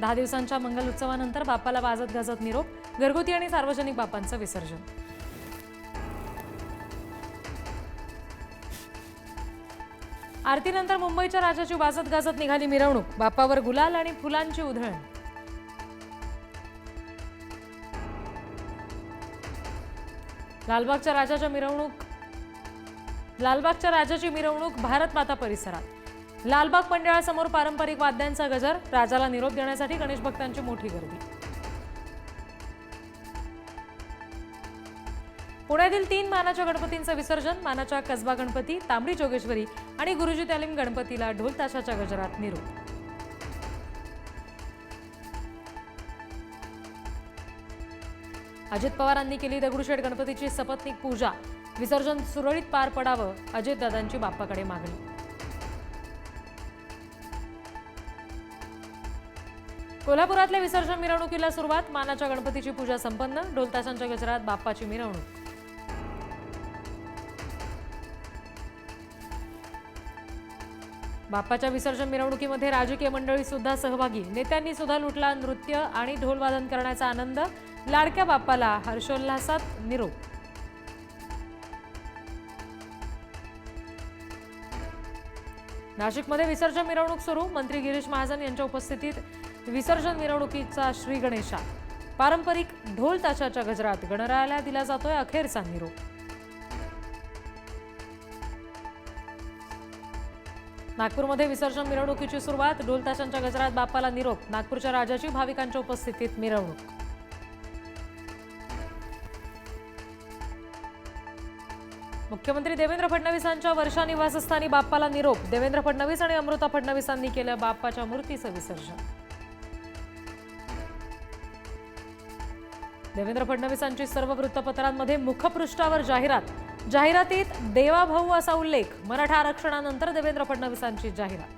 दहा दिवसांच्या मंगल उत्सवानंतर बाप्पाला वाजत गाजत निरोप घरगुती आणि सार्वजनिक बाप्पांचं विसर्जन. आरतीनंतर मुंबईच्या राजाची वाजत गाजत निघाली मिरवणूक बाप्पावर गुलाल आणि फुलांची उधळण. लालबागच्या राजाच्या मिरवणूक लालबागच्या राजाची मिरवणूक भारत माता परिसरात. लालबाग पंडाळासमोर पारंपरिक वाद्यांचा गजर राजाला निरोप देण्यासाठी गणेश भक्तांची मोठी गर्दी. पुण्यातील तीन मानाच्या गणपतींचं विसर्जन मानाच्या कसबा गणपती तांबडी जोगेश्वरी आणि गुरुजी तालीम गणपतीला ढोल ताशाच्या गजरात निरोप. अजित पवारांनी केली दगडूशेठ गणपतीची सपत्नीक पूजा. विसर्जन सुरळीत पार पडावं अजितदादांची बाप्पाकडे मागणी. कोल्हापुरातल्या विसर्जन मिरवणुकीला सुरुवात मानाच्या गणपतीची पूजा संपन्न ढोलताशांच्या गजरात बाप्पाची मिरवणूक. बाप्पाच्या विसर्जन मिरवणुकीमध्ये राजकीय मंडळी सुद्धा सहभागी. नेत्यांनी सुद्धा लुटला नृत्य आणि ढोलवादन करण्याचा आनंद. लाडक्या बाप्पाला हर्षोल्हासात निरोप. नाशिकमध्ये विसर्जन मिरवणूक सुरू. मंत्री गिरीश महाजन यांच्या उपस्थितीत विसर्जन मिरवणुकीचा श्री गणेशा. पारंपरिक ढोल ताशाच्या गजरात गणरायाला दिला जातोय अखेरचा निरोप नागपूरमध्ये विसर्जन मिरवणुकीची सुरुवात. ढोल ताशांच्या गजरात बाप्पाला निरोप. नागपूरच्या राजाची भाविकांच्या उपस्थितीत मिरवणूक. मुख्यमंत्री देवेंद्र फडणवीसांच्या वर्षा निवासस्थानी बाप्पाला निरोप. देवेंद्र फडणवीस आणि अमृता फडणवीसांनी केलं बाप्पाच्या मूर्तीचं विसर्जन. देवेंद्र फडणवीसांची सर्व वृत्तपत्रांमध्ये मुखपृष्ठावर जाहिरात. जाहिरातीत देवाभाऊ असा उल्लेख. मराठा आरक्षणानंतर देवेंद्र फडणवीसांची जाहिरात.